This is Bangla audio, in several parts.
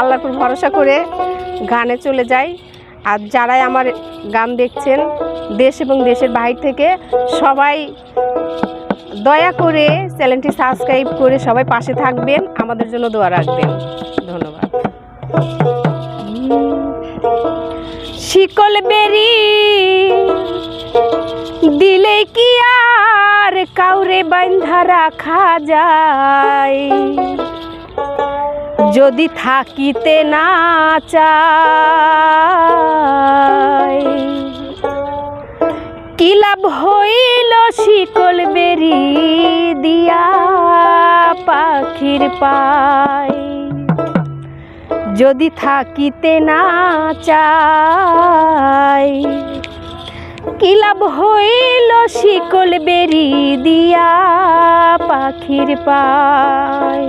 আল্লাহর উপর ভরসা করে গানে চলে যাই। আর যারাই আমার গান দেখছেন, দেশ এবং দেশের বাইরে থেকে সবাই দয়া করে চ্যানেলটি সাবস্ক্রাইব করে সবাই পাশে থাকবেন। আমাদের জন্য দোয়া রাখবেন। ধন্যবাদ। শিকল বেরি দিলে কি আর কাউরে বান্ধা রাখা যায়? যদি থাকিতে না চায় কি লাভ হইল শিকল বেরি দিয়া পাখির পায় যদি থাকিতে না চাই, কি লাভ হইল শিকল বেরি দিয়া পাখির পায়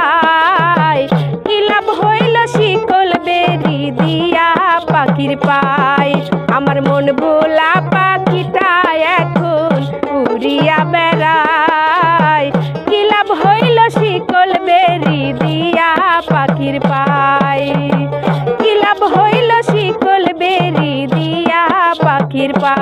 পাখির পায় আমার মন ভোলা পাখিটা এখন উড়িয়া বেড়ায়। কি লাভ হইল শিকল বেরি দিয়া পাখির পায় কি লাভ হইল শিকল বেরি দিয়া পাখির পায়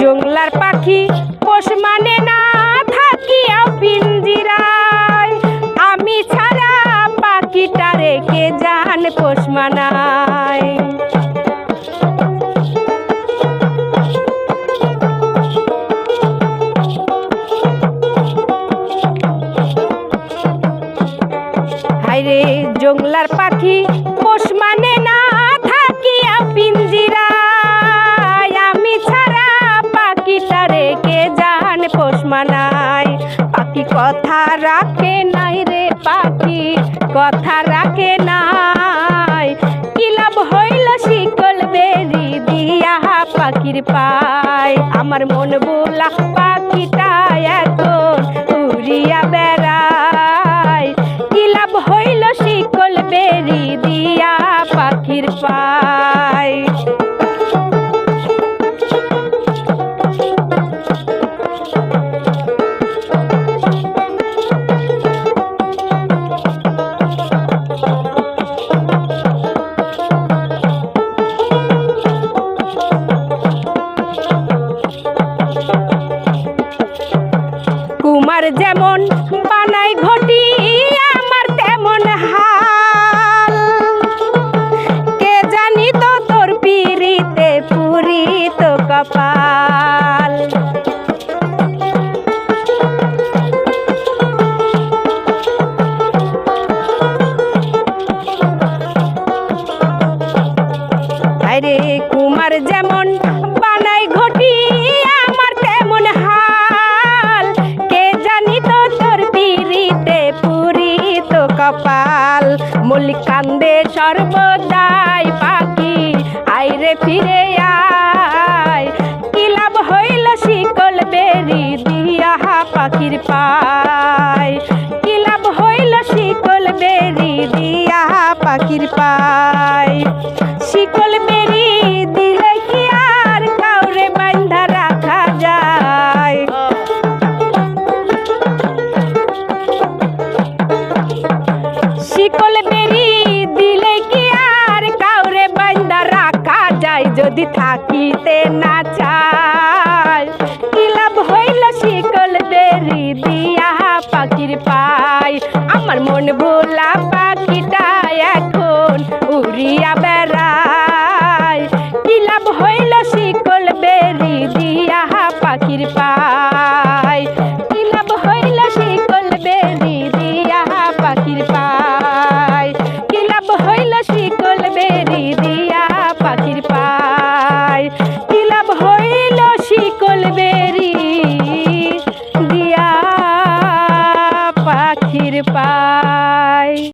জংলার পাখি পোষ মানে না থাকিয়াও পিঞ্জিরায়। আমি ছাড়া পাখিটা রেখে যান পোষ মানায়। জংলার পাখি কথা রাখে নাই রে পাখি, কথা রাখে নাই। কি লাভ হইল শিকল বেরি দিয়া পাখির পায়? আমার মন বোলা কুমার যেমন বানাই ঘটি, আমার তেমন হাল। কে জানি তো তোর পিড়িতে পুরি তো কপাল। আরে কুমার যেমন কপাল মল্লিক কান্দে সর্বদাই পাখি, আইরে ফিরে আয়। কি লাভ হইল শিকল বেরি দিয়া পাখির পায়? কিলাব হইল শিকল বেরি দিয়া পাখির পায়? শিকল বেরি থাকিতে না চায়, কি লাভ হইল শিকল বেরি দিয়া পাখির পাই আমার মন ভোলা পাখিটা এখন উড়িয়া